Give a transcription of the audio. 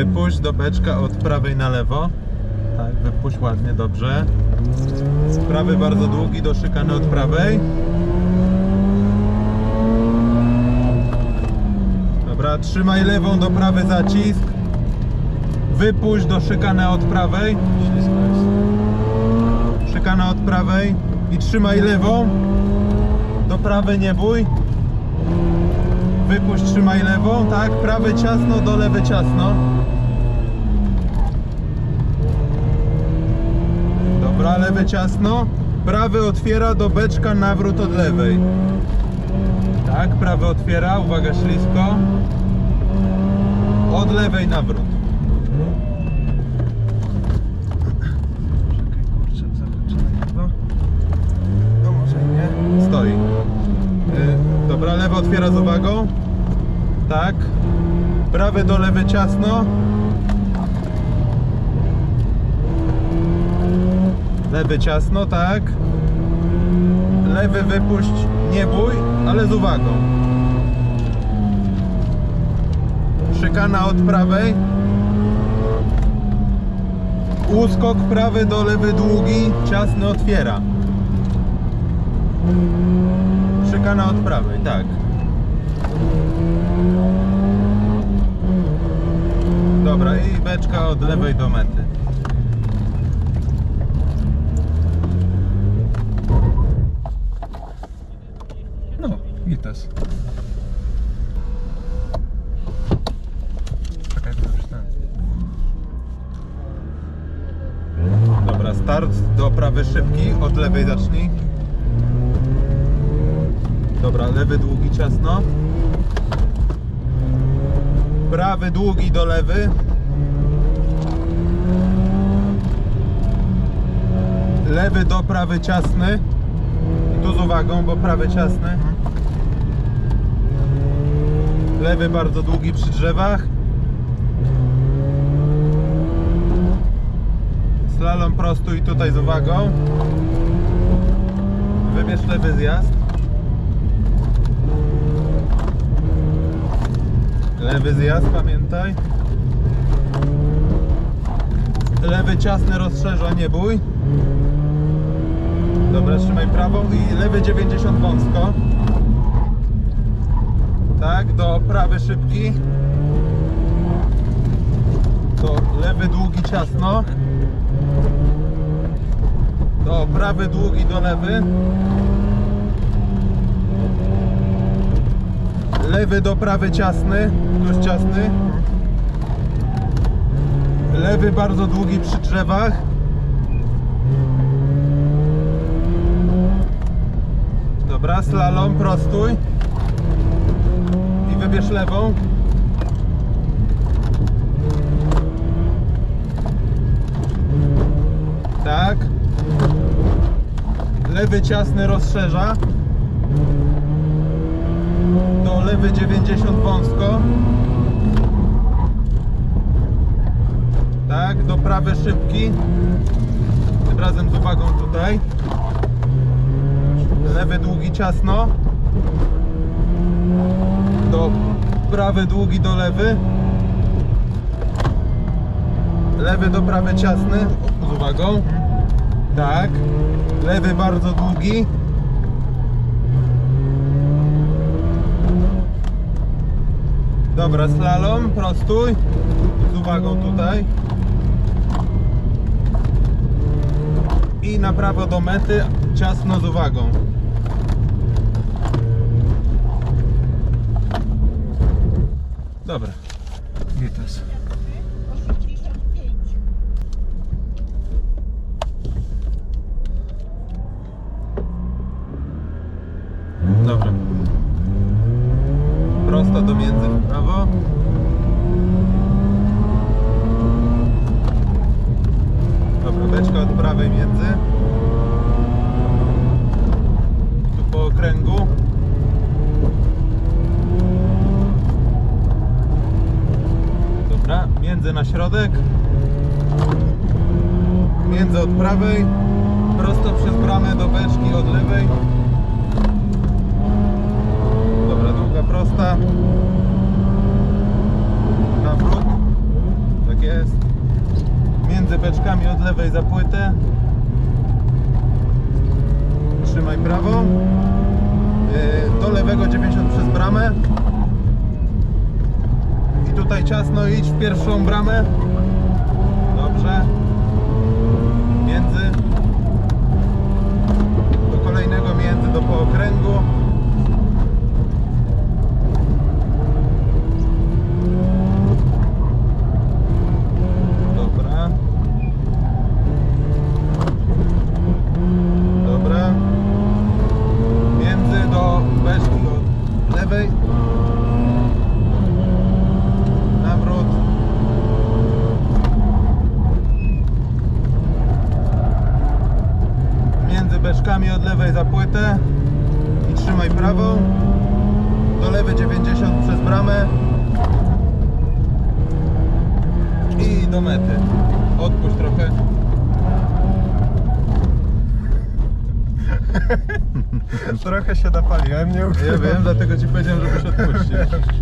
Wypuść do beczka od prawej na lewo. Tak, wypuść ładnie, dobrze. Z prawy bardzo długi do szykany od prawej. Dobra, trzymaj lewą do prawy zacisk. Wypuść do szykany od prawej. Szykana od prawej i trzymaj lewą. Do prawej nie bój. Wypuść, trzymaj lewą, tak? Prawy ciasno, do lewy ciasno. Dobra, lewy ciasno. Prawy otwiera do beczka, nawrót od lewej. Tak, prawy otwiera, uwaga, ślisko. Od lewej nawrót. Czekaj, kurczę, zahaczone chyba. No może nie. Stoi. Otwiera z uwagą. Tak. Prawy do lewy ciasno. Lewy ciasno, tak. Lewy wypuść, nie bój, ale z uwagą. Szykana od prawej. Uskok prawy do lewy długi, ciasny otwiera. Szykana od prawej, tak. I beczka od lewej do mety. No, już ten. Dobra, start do prawy szybki, od lewej zacznij. Dobra, lewy długi ciasno. Prawy długi do lewy. Lewy do prawy ciasny. I tu z uwagą, bo prawy ciasny. Lewy bardzo długi przy drzewach. Slalom prostuj tutaj z uwagą. Wybierz lewy zjazd. Lewy zjazd, pamiętaj. Lewy ciasny rozszerza, nie bój. Dobra, trzymaj prawą i lewy 90 wąsko. Tak, do prawy szybki. Do lewy długi ciasno. Do prawy długi do lewy. Lewy do prawy ciasny, dość ciasny. Lewy bardzo długi przy drzewach. Dobra, slalom, prostuj. I wybierz lewą. Tak. Lewy ciasny rozszerza. Do lewy 90 wąsko. Tak, do prawy szybki. Tym razem z uwagą tutaj. Lewy długi ciasno. Do prawy długi do lewy. Lewy do prawy ciasny. Z uwagą. Tak. Lewy bardzo długi. Dobra, slalom, prostuj. Z uwagą tutaj. I na prawo do mety, ciasno z uwagą. Dobra. Gites. Dobra. Prosto do między w prawo. Dobra, beczka od prawej między. Tu po okręgu. jadę na środek. Między od prawej prosto przez bramę do beczki od lewej. Dobra, długa prosta. Na wrót tak jest. Między beczkami od lewej za płytę. Trzymaj prawą y, do lewego 90 przez bramę. Tutaj ciasno idź w pierwszą bramę. Dobrze. Między. Do kolejnego między do pookręgu. Dobra. Dobra. Między do beczki do lewej. Nawrót. Między beczkami od lewej za płytę i trzymaj prawą. Do lewej 90 przez bramę. I do mety. Odpuść trochę. Trochę się napaliłem, nie Ja wiem, dlatego ci powiedziałem, żebyś odpuścił.